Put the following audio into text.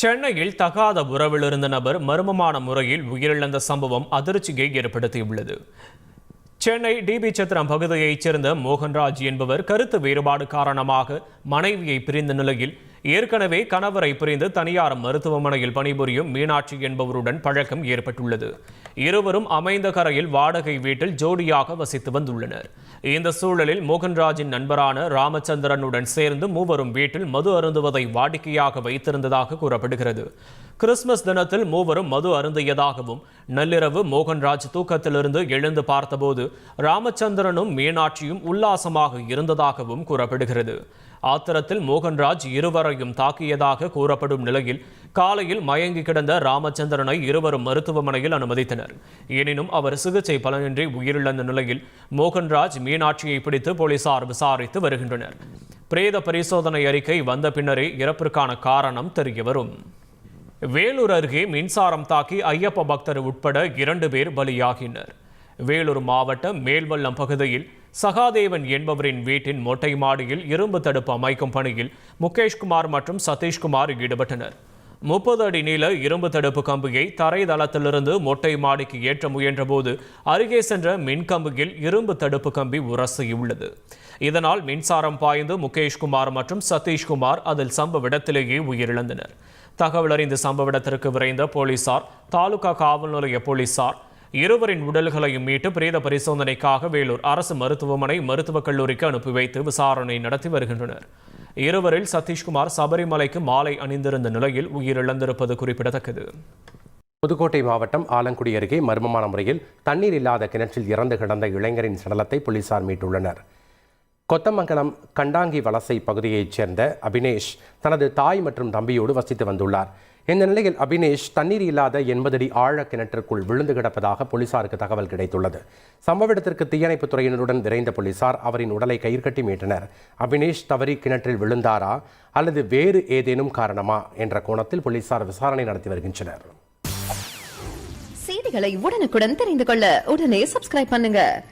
சென்னையில் தகாத உறவில் இருந்த நபர் மர்மமான முறையில் உயிரிழந்த சம்பவம் அதிர்ச்சியை ஏற்படுத்தியுள்ளது. சென்னை டிபி சத்திரம் பகுதியைச் சேர்ந்த மோகன்ராஜ் என்பவர் கருத்து வேறுபாடு காரணமாக மனைவியை பிரிந்த நிலையில் ஏற்கனவே கணவரை பிரிந்து தனியார் மருத்துவமனையில் பணிபுரியும் மீனாட்சி என்பவருடன் பழக்கம் ஏற்பட்டுள்ளது. இருவரும் அமைந்த கரையில் வாடகை வீட்டில் ஜோடியாக வசித்து வந்துள்ளனர். இந்த சூழலில் மோகன்ராஜின் நண்பரான ராமச்சந்திரனுடன் சேர்ந்து மூவரும் வீட்டில் மது அருந்துவதை வாடிக்கையாக வைத்திருந்ததாக கூறப்படுகிறது. கிறிஸ்துமஸ் தினத்தில் மூவரும் மது அருந்தியதாகவும் நள்ளிரவு மோகன்ராஜ் தூக்கத்திலிருந்து எழுந்து பார்த்தபோது ராமச்சந்திரனும் மீனாட்சியும் உல்லாசமாக இருந்ததாகவும் கூறப்படுகிறது. ஆத்திரத்தில் மோகன்ராஜ் இருவரையும் தாக்கியதாக கூறப்படும் நிலையில் காலையில் மயங்கி கிடந்த ராமச்சந்திரனை இருவரும் மருத்துவமனையில் அனுமதித்தனர். எனினும் அவர் சிகிச்சை பலனின்றி உயிரிழந்த நிலையில் மோகன்ராஜ் மீனாட்சியை பிடித்து போலீசார் விசாரித்து வருகின்றனர். பிரேத பரிசோதனை அறிக்கை வந்த பின்னரே இறப்பிற்கான காரணம் தெரியவரும். வேலூர் அருகே மின்சாரம் தாக்கி ஐயப்ப பக்தர் உட்பட இரண்டு பேர் பலியாகினர். வேலூர் மாவட்டம் மேல்வல்லம் பகுதியில் சகாதேவன் என்பவரின் வீட்டின் மொட்டை மாடியில் இரும்பு தடுப்பு அமைக்கும் பணியில் முகேஷ்குமார் மற்றும் சதீஷ்குமார் ஈடுபட்டனர். முப்பது அடி நீள இரும்பு தடுப்பு கம்பியை தரைதளத்திலிருந்து மொட்டை மாடிக்கு ஏற்ற முயன்றபோது அருகே சென்ற மின்கம்பியில் இரும்பு தடுப்பு கம்பி உரசியுள்ளது. இதனால் மின்சாரம் பாய்ந்து முகேஷ்குமார் மற்றும் சதீஷ்குமார் அதில் சம்பவ இடத்திலேயே உயிரிழந்தனர். தகவல் அறிந்த சம்பவ இடத்திற்கு விரைந்த போலீசார் தாலுகா காவல் நிலைய போலீசார் இருவரின் உடல்களையும் மீட்டு பிரேத பரிசோதனைக்காக வேலூர் அரசு மருத்துவமனை மருத்துவக் கல்லூரிக்கு அனுப்பி வைத்து விசாரணை நடத்தி வருகின்றனர். இருவரில் சதீஷ்குமார் சபரிமலைக்கு மாலை அணிந்திருந்த நிலையில் உயிரிழந்திருப்பது குறிப்பிடத்தக்கது. புதுக்கோட்டை மாவட்டம் ஆலங்குடி அருகே மர்மமான முறையில் தண்ணீர் இல்லாத கிணற்றில் இறந்து கிடந்த இளைஞரின் சடலத்தை போலீசார் மீட்டுள்ளனர். கொத்தமங்கலம் கண்டாங்கி வலசை பகுதியைச் சேர்ந்த அபினேஷ் தனது தாய் மற்றும் தம்பியோடு வசித்து வந்துள்ளார். இந்த நிலையில் அபினேஷ் தண்ணீர் இல்லாத எண்பது அடி ஆழ கிணற்றுக்குள் விழுந்து கிடப்பதாக போலீசாருக்கு தகவல் கிடைத்துள்ளது. சம்பவ இடத்திற்கு தீயணைப்புத் துறையினருடன் விரைந்த போலீசார் அவரின் உடலை கயிற்கட்டி மீட்டனர். அபினேஷ் தவறி கிணற்றில் விழுந்தாரா அல்லது வேறு ஏதேனும் காரணமா என்ற கோணத்தில் போலீசார் விசாரணை நடத்தி வருகின்றனர். செய்திகளை உடனுக்குடன் தெரிந்து கொள்ள உடனே சப்ஸ்கிரைப் பண்ணுங்க.